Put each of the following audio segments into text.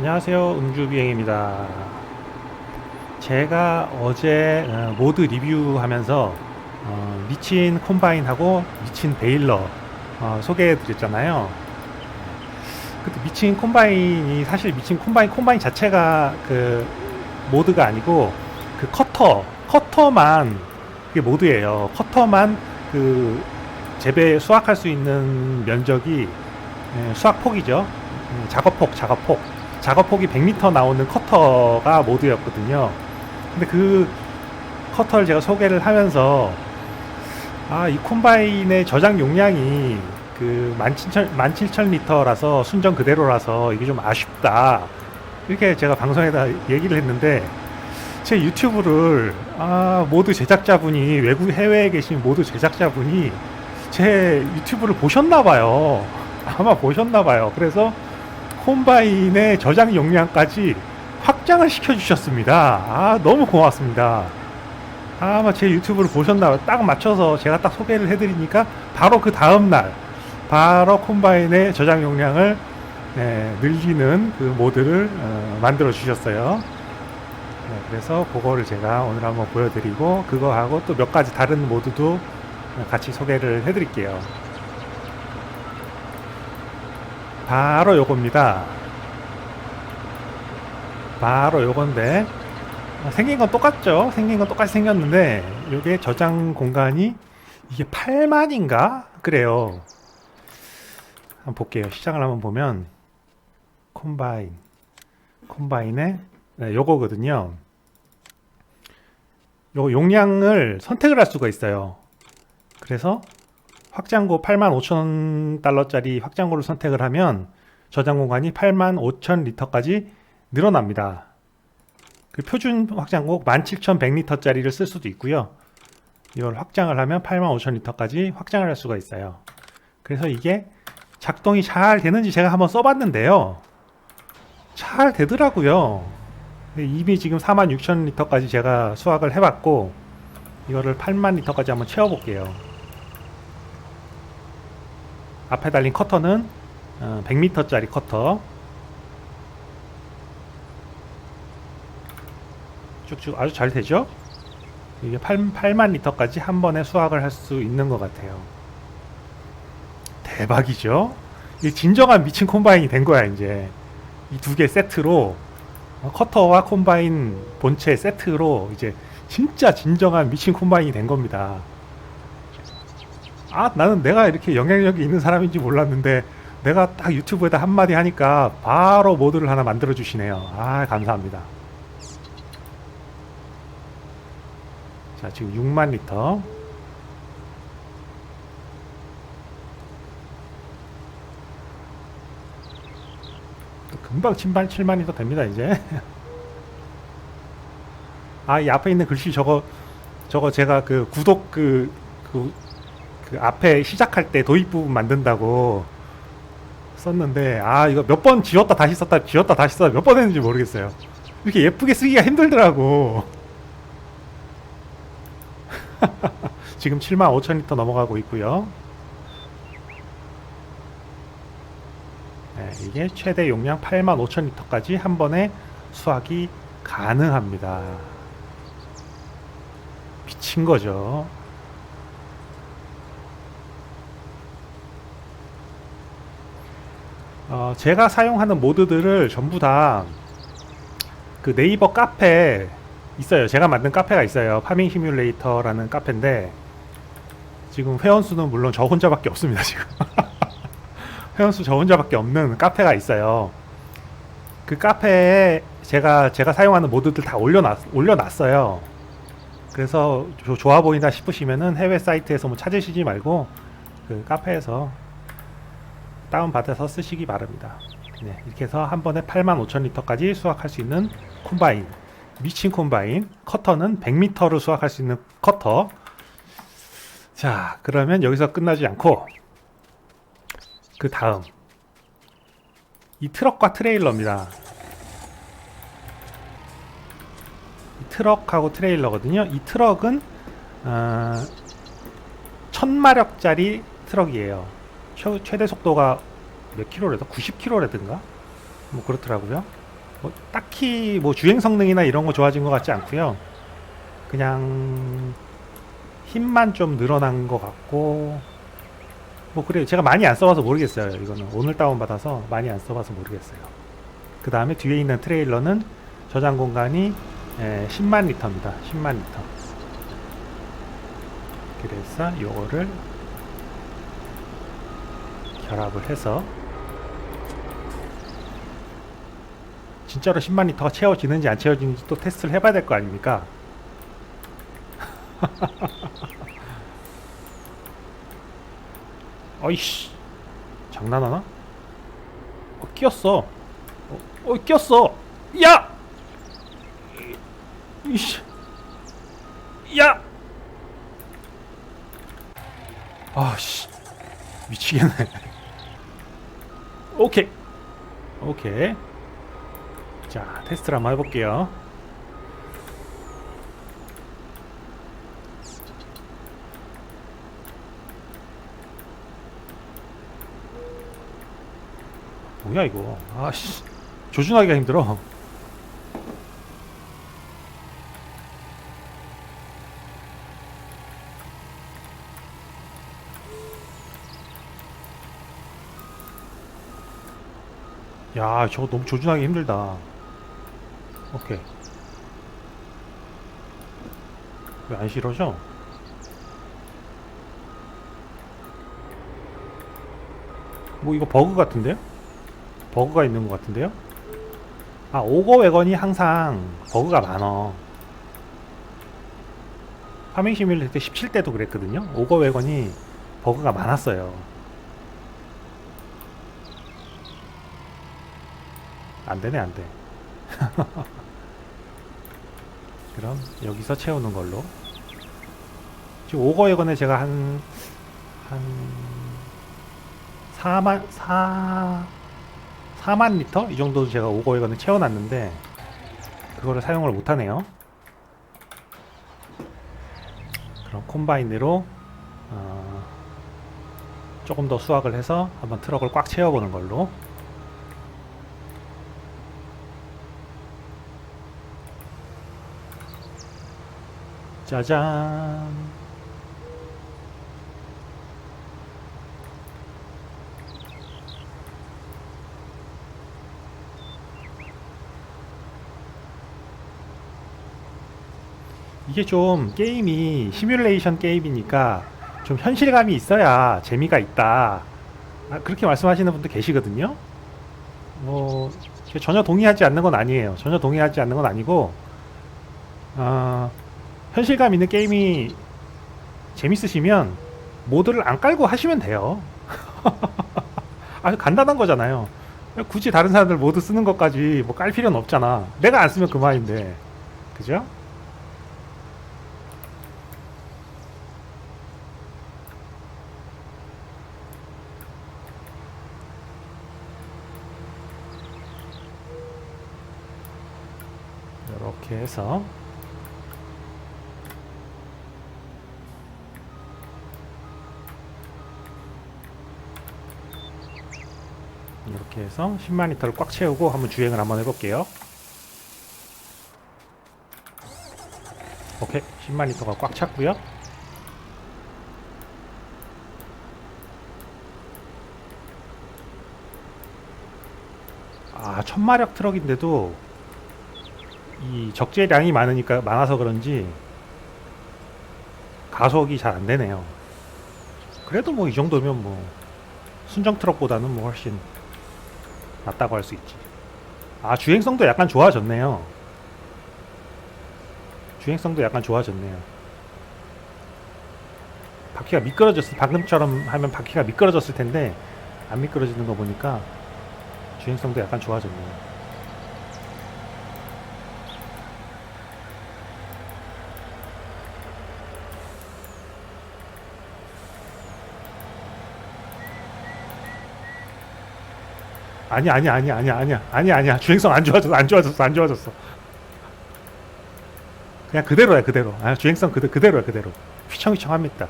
안녕하세요. 음주비행입니다. 제가 어제 어, 모드 리뷰하면서 어, 미친 콤바인하고 미친 베일러 어, 소개해 드렸잖아요. 근데 미친 콤바인이 사실 미친 콤바인 콤바인 자체가 그 모드가 아니고 그 커터 커터만 그게 모드예요. 커터만 그 재배 수확할 수 있는 면적이 예, 수확 폭이죠. 음, 작업폭 작업폭 작업폭이 100m 나오는 커터가 모드였거든요. 근데 그 커터를 제가 소개를 하면서 아, 이 콤바인의 저장 용량이 그 17,000, 17,000리터라서 순정 그대로라서 이게 좀 아쉽다. 이렇게 제가 방송에다 얘기를 했는데 제 유튜브를 아, 모드 제작자분이 외국 해외에 계신 모드 제작자분이 제 유튜브를 보셨나 봐요. 아마 보셨나 봐요. 그래서 콤바인의 저장 용량까지 확장을 시켜주셨습니다. 아, 너무 고맙습니다. 아마 제 유튜브를 보셨나, 딱 맞춰서 제가 딱 소개를 해드리니까 바로 그 다음날, 바로 콤바인의 저장 용량을 네, 늘리는 그 모드를 어, 만들어 주셨어요. 네, 그래서 그거를 제가 오늘 한번 보여드리고, 그거하고 또 몇 가지 다른 모드도 같이 소개를 해드릴게요. 바로 요겁니다. 바로 요건데 어, 생긴 건 똑같죠? 생긴 건 똑같이 생겼는데 요게 저장 공간이 이게 8만인가? 그래요. 한번 볼게요. 시장을 한번 보면 콤바인 콤바인의 네, 요거거든요. 요 용량을 선택을 할 수가 있어요. 그래서 확장고 85,000달러짜리 확장고를 선택을 하면 저장 공간이 85,000 리터까지 늘어납니다. 그 표준 확장고 17,100리터짜리를 쓸 수도 있고요. 이걸 확장을 하면 85,000리터까지 확장을 할 수가 있어요. 그래서 이게 작동이 잘 되는지 제가 한번 써봤는데요. 잘 되더라고요. 이미 지금 46,000리터까지 제가 수확을 해봤고 이거를 8만 리터까지 한번 채워볼게요. 앞에 달린 커터는 100m짜리 커터 쭉쭉 아주 잘 되죠? 이게 8, 8만 리터까지 한 번에 수확을 할 수 있는 것 같아요. 대박이죠? 이게 진정한 미친 콤바인이 된 거야 이제 이 두 개 세트로 어, 커터와 콤바인 본체 세트로 이제 진짜 진정한 미친 콤바인이 된 겁니다. 아 나는 내가 이렇게 영향력이 있는 사람인지 몰랐는데 내가 딱 유튜브에다 한마디 하니까 바로 모드를 하나 만들어 주시네요. 아 감사합니다. 자 지금 6만 리터. 금방 7만 7만 리터 됩니다 이제. 아 이 앞에 있는 글씨 저거 저거 제가 그 구독 그, 그, 그 앞에 시작할 때 도입 부분 만든다고 썼는데 아 이거 몇 번 지웠다 다시 썼다 지웠다 다시 썼다 몇 번 했는지 모르겠어요. 이렇게 예쁘게 쓰기가 힘들더라고. 지금 7만 5천 리터 넘어가고 있고요. 네, 이게 최대 용량 8만 5천 리터까지 한 번에 수확이 가능합니다. 미친 거죠 어, 제가 사용하는 모드들을 전부 다 그 네이버 카페 있어요. 제가 만든 카페가 있어요. 파밍 시뮬레이터라는 카페인데 지금 회원 수는 물론 저 혼자밖에 없습니다. 지금 회원 수 저 혼자밖에 없는 카페가 있어요. 그 카페에 제가 제가 사용하는 모드들 다 올려놨 올려놨어요. 그래서 조- 좋아 보인다 싶으시면은 해외 사이트에서 뭐 찾으시지 말고 그 카페에서 다운받아서 쓰시기 바랍니다. 네, 이렇게 해서 한 번에 85,000리터까지 수확할 수 있는 콤바인 미친 콤바인 커터는 100m를 수확할 수 있는 커터. 자 그러면 여기서 끝나지 않고 그 다음 이 트럭과 트레일러입니다. 이 트럭하고 트레일러거든요. 이 트럭은 어, 1000마력짜리 트럭이에요 최, 최대 속도가 몇 킬로래도 90킬로라든가 뭐 그렇더라고요. 뭐 딱히 뭐 주행 성능이나 이런 거 좋아진 것 같지 않고요. 그냥 힘만 좀 늘어난 것 같고 뭐 그래요. 제가 많이 안 써봐서 모르겠어요. 이거는 오늘 다운 받아서 많이 안 써봐서 모르겠어요. 그 다음에 뒤에 있는 트레일러는 저장 공간이 에, 10만 리터입니다. 10만 리터. 그래서 요거를 결합을 해서 진짜로 10만 리터가 채워지는지 안 채워지는지 또 테스트를 해봐야 될 거 아닙니까? 어이씨 장난하나? 어, 끼었어 어, 어 끼었어 야! 이씨 야! 아씨 미치겠네 오케이. 오케이. 자 테스트를 한번 해볼게요. 뭐야 이거? 아씨 조준하기가 힘들어 야 저거 너무 조준하기 힘들다 오케이 왜안 실어져? 뭐 이거 버그 같은데요? 버그가 있는 것 같은데요? 아 오거 외건이 항상 버그가 많어 파밍 시뮬레이터 17대도 그랬거든요 오거 외건이 버그가 많았어요 안 되네 안 돼 그럼 여기서 채우는 걸로 지금 오거 외건에 제가 한 한 4만 4 4만 리터 이 정도 제가 오거웨건을 채워놨는데 그거를 사용을 못하네요. 그럼 콤바인으로 어, 조금 더 수확을 해서 한번 트럭을 꽉 채워보는 걸로. 짜잔. 이게 좀 게임이 시뮬레이션 게임이니까 좀 현실감이 있어야 재미가 있다. 아, 그렇게 말씀하시는 분도 계시거든요. 뭐 전혀 동의하지 않는 건 아니에요. 전혀 동의하지 않는 건 아니고 어, 현실감 있는 게임이 재밌으시면 모드를 안 깔고 하시면 돼요. 아주 간단한 거잖아요. 굳이 다른 사람들 모드 쓰는 것까지 뭐 깔 필요는 없잖아. 내가 안 쓰면 그만인데. 그죠? 이렇게 해서 이렇게 해서 10만 리터를 꽉 채우고 한번 주행을 한번 해볼게요. 오케이 10만 리터가 꽉 찼고요. 아 천마력 트럭인데도 이 적재량이 많으니까 많아서 그런지 가속이 잘 안 되네요. 그래도 뭐 이 정도면 뭐 순정 트럭보다는 뭐 훨씬 낫다고 할 수 있지. 아 주행성도 약간 좋아졌네요. 주행성도 약간 좋아졌네요. 바퀴가 미끄러졌을 방금처럼 하면 바퀴가 미끄러졌을 텐데 안 미끄러지는 거 보니까 주행성도 약간 좋아졌네요. 아니 아니 아니 아니 아니야. 아니 아니야. 주행성 안 좋아졌어 안 좋아졌어 안 좋아졌어. 그냥 그대로야 그대로. 아 주행성 그대, 그대로야 그대로. 휘청휘청합니다.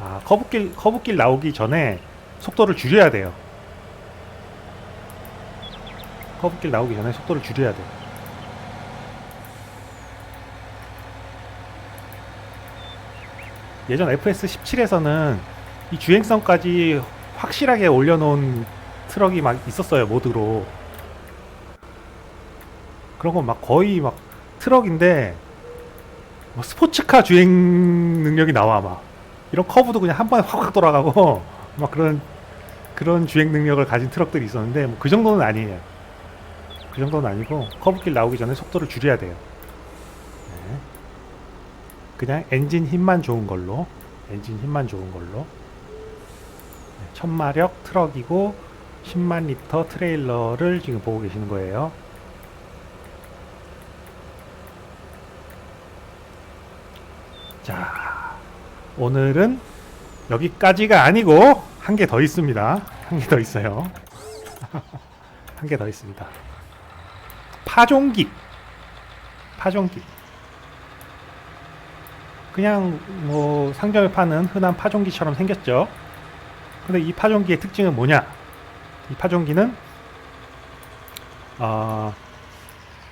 아 커브길 커브길 나오기 전에 속도를 줄여야 돼요. 커브길 나오기 전에 속도를 줄여야 돼. 예전 FS 17에서는 이 주행성까지 확실하게 올려놓은 트럭이 막 있었어요 모드로 그런 건 막 거의 막 트럭인데 뭐 스포츠카 주행 능력이 나와 막 이런 커브도 그냥 한 번에 확확 돌아가고 막 그런 그런 주행 능력을 가진 트럭들이 있었는데 뭐 그 정도는 아니에요. 그 정도는 아니고 커브길 나오기 전에 속도를 줄여야 돼요. 네. 그냥 엔진 힘만 좋은 걸로 엔진 힘만 좋은 걸로 네, 천마력 트럭이고 10만 리터 트레일러를 지금 보고 계시는 거예요. 자, 오늘은 여기까지가 아니고 한 개 더 있습니다. 한 개 더 있어요. 한 개 더 있습니다. 파종기. 파종기. 그냥 뭐 상점에 파는 흔한 파종기처럼 생겼죠. 근데 이 파종기의 특징은 뭐냐? 이 파종기는 어,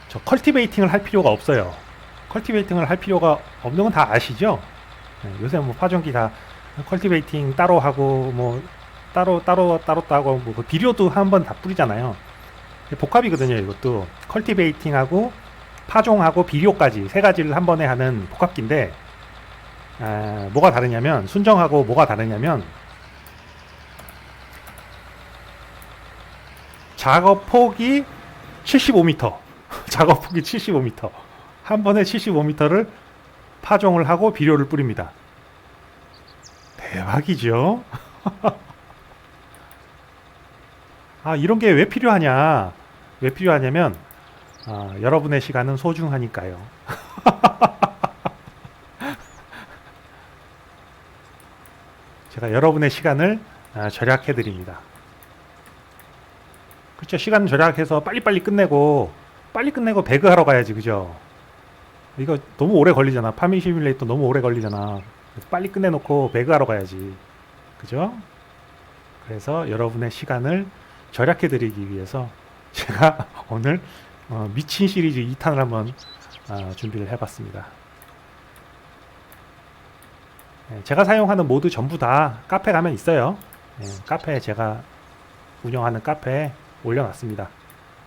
저 컬티베이팅을 할 필요가 없어요. 컬티베이팅을 할 필요가 없는 건 다 아시죠? 네, 요새 뭐 파종기 다 컬티베이팅 따로 하고 뭐 따로 따로 따로 따고 뭐 그 비료도 한 번 다 뿌리잖아요. 복합이거든요, 이것도 컬티베이팅하고 파종하고 비료까지 세 가지를 한 번에 하는 복합기인데 아, 뭐가 다르냐면 순정하고 뭐가 다르냐면 작업 폭이 75m, 작업 폭이 75m, 한 번에 75m를 파종을 하고 비료를 뿌립니다. 대박이죠? 아, 이런 게 왜 필요하냐? 왜 필요하냐면, 아, 여러분의 시간은 소중하니까요. 제가 여러분의 시간을 아, 절약해 드립니다. 그렇죠. 시간 절약해서 빨리빨리 끝내고 빨리 끝내고 배그 하러 가야지. 그죠? 이거 너무 오래 걸리잖아. 파밍 시뮬레이터 너무 오래 걸리잖아. 빨리 끝내놓고 배그 하러 가야지. 그죠? 그래서 여러분의 시간을 절약해 드리기 위해서 제가 오늘 어, 미친 시리즈 2탄을 한번 어, 준비를 해봤습니다. 네, 제가 사용하는 모드 전부 다 카페 가면 있어요. 네, 카페에 제가 운영하는 카페에 올려놨습니다.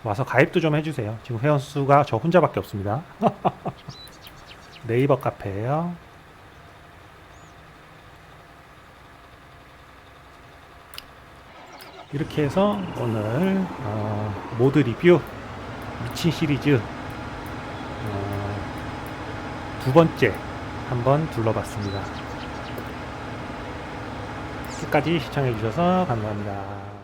와서 가입도 좀 해주세요. 지금 회원 수가 저 혼자밖에 없습니다. 네이버 카페예요. 이렇게 해서 오늘 어, 모드 리뷰 미친 시리즈 어, 두 번째 한번 둘러봤습니다. 끝까지 시청해 주셔서 감사합니다.